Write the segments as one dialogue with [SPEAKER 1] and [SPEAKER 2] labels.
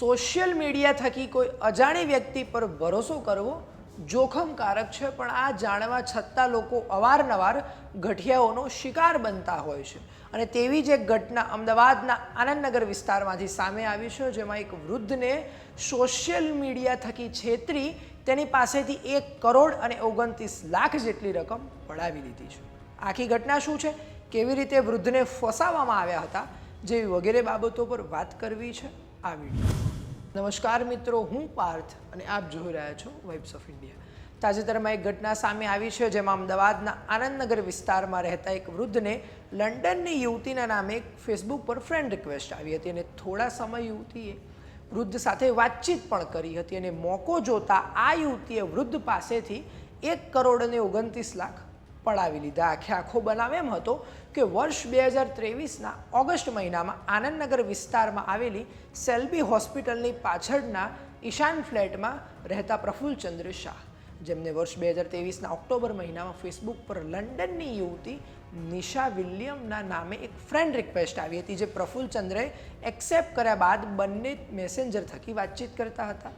[SPEAKER 1] Social media થકી કોઈ અજાણી વ્યક્તિ પર ભરોસો કરવો જોખમકારક છે, પણ આ જાણવા છતાં લોકો અવારનવાર ગઠિયાઓનો શિકાર બનતા હોય છે. અને તેવી જ એક ઘટના અમદાવાદના આનંદનગર વિસ્તારમાંથી સામે આવી છે, જેમાં એક વૃદ્ધને સોશિયલ મીડિયા થકી છેતરી તેની પાસેથી એક કરોડ અને ઓગણત્રીસ લાખ જેટલી રકમ પડાવી લીધી છે. આખી ઘટના શું છે? કેવી રીતે વૃદ્ધને ફસાવવામાં આવ્યા હતા? જેવી વગેરે બાબતો પર વાત કરવી છે આ વીડિયો. નમસ્કાર મિત્રો, હું પાર્થ અને આપ જોઈ રહ્યા છો વાઇબ્સ ઓફ ઇન્ડિયા તાજેતરમાં એક ઘટના સામે આવી છે જેમાં અમદાવાદના આનંદનગર વિસ્તારમાં રહેતા એક વૃદ્ધને લંડનની યુવતીના નામે એક ફેસબુક પર ફ્રેન્ડ રિક્વેસ્ટ આવી હતી અને થોડા સમય યુવતીએ વૃદ્ધ સાથે વાતચીત પણ કરી હતી અને મોકો જોતા આ યુવતીએ વૃદ્ધ પાસેથી એક કરોડ અને ઓગણત્રીસ લાખ પડાવી લીધા. આખે આખો બનાવ એમ હતો કે વર્ષ બે હજાર ત્રેવીસના ઓગસ્ટ મહિનામાં આનંદનગર વિસ્તારમાં આવેલી સેલ્બી હોસ્પિટલની પાછળના ઈશાન ફ્લેટમાં રહેતા પ્રફુલ્લચંદ્ર શાહ, જેમને વર્ષ બે હજાર ત્રેવીસના ઓક્ટોબર મહિનામાં ફેસબુક પર લંડનની યુવતી નિશા વિલિયમના નામે એક ફ્રેન્ડ રિક્વેસ્ટ આવી હતી, જે પ્રફુલ્લચંદ્રે એક્સેપ્ટ કર્યા બાદ બંને મેસેન્જર થકી વાતચીત કરતા હતા.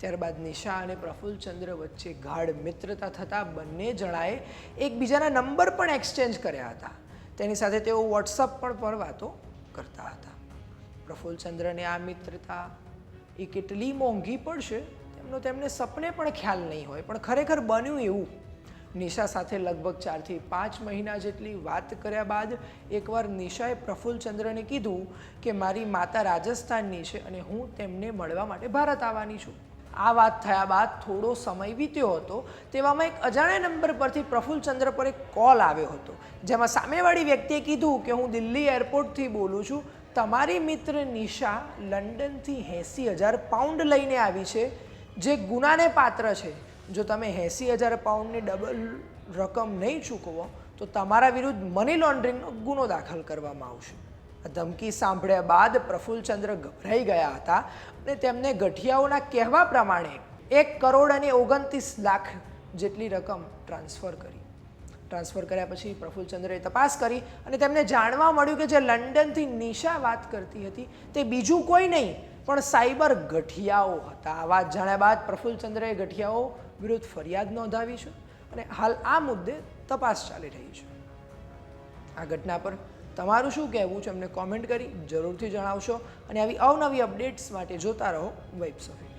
[SPEAKER 1] ત્યારબાદ નિશા અને પ્રફુલ્લચંદ્ર વચ્ચે ગાઢ મિત્રતા થતાં બંને જણાએ એકબીજાના નંબર પણ એક્સચેન્જ કર્યા હતા. તેની સાથે તેઓ વોટ્સઅપ પર પણ વાતો કરતા હતા. પ્રફુલ્લચંદ્રને આ મિત્રતા એ કેટલી મોંઘી પડશે તેમનો તેમને સપને પણ ખ્યાલ નહીં હોય, પણ ખરેખર બન્યું એવું. નિશા સાથે લગભગ ચારથી પાંચ મહિના જેટલી વાત કર્યા બાદ એકવાર નિશાએ પ્રફુલ્લચંદ્રને કીધું કે, મારી માતા રાજસ્થાનની છે અને હું તેમને મળવા માટે ભારત આવવાની છું. આ વાત થયા બાદ થોડો સમય વીત્યો હતો તેવામાં એક અજાણ્યા નંબર પરથી પ્રફુલ્લચંદ્ર પર એક કોલ આવ્યો હતો. જેમાં સામેવાળી વ્યક્તિએ કીધું કે હું દિલ્હી એરપોર્ટથી બોલું છું. તમારી મિત્ર નિશા લંડનથી એંસી હજાર પાઉન્ડ લઈને આવી છે. જે ગુનાને પાત્ર છે. જો તમે એંસી હજાર પાઉન્ડની ડબલ રકમ નહીં ચૂકવો, તો તમારા વિરુદ્ધ મની લોન્ડરિંગનો ગુનો દાખલ કરવામાં આવશે. ધમકી સાંભળ્યા બાદ પ્રફુલ્લચંદ્ર ગભરાઈ ગયા હતા અને તેમને ગઠિયાઓના કહેવા પ્રમાણે એક કરોડ અને ઓગણત્રીસ લાખ જેટલી રકમ ટ્રાન્સફર કરી. ટ્રાન્સફર કર્યા પછી પ્રફુલ્લચંદ્રએ તપાસ કરી અને તેમને જાણવા મળ્યું કે જે લંડનથી નિશા વાત કરતી હતી તે બીજું કોઈ નહીં, પણ સાયબર ગઠિયાઓ હતા. આ વાત જાણ્યા બાદ પ્રફુલ્લચંદ્રએ ગઠિયાઓ વિરુદ્ધ ફરિયાદ નોંધાવી છે અને હાલ આ મુદ્દે તપાસ ચાલી રહી છે. આ ઘટના પર તમારું શું કહેવું છે અમને કોમેન્ટ કરી જરૂરથી જણાવશો અને આવી અવનવી અપડેટ્સ માટે જોતા રહો વેબ્સ ઓફ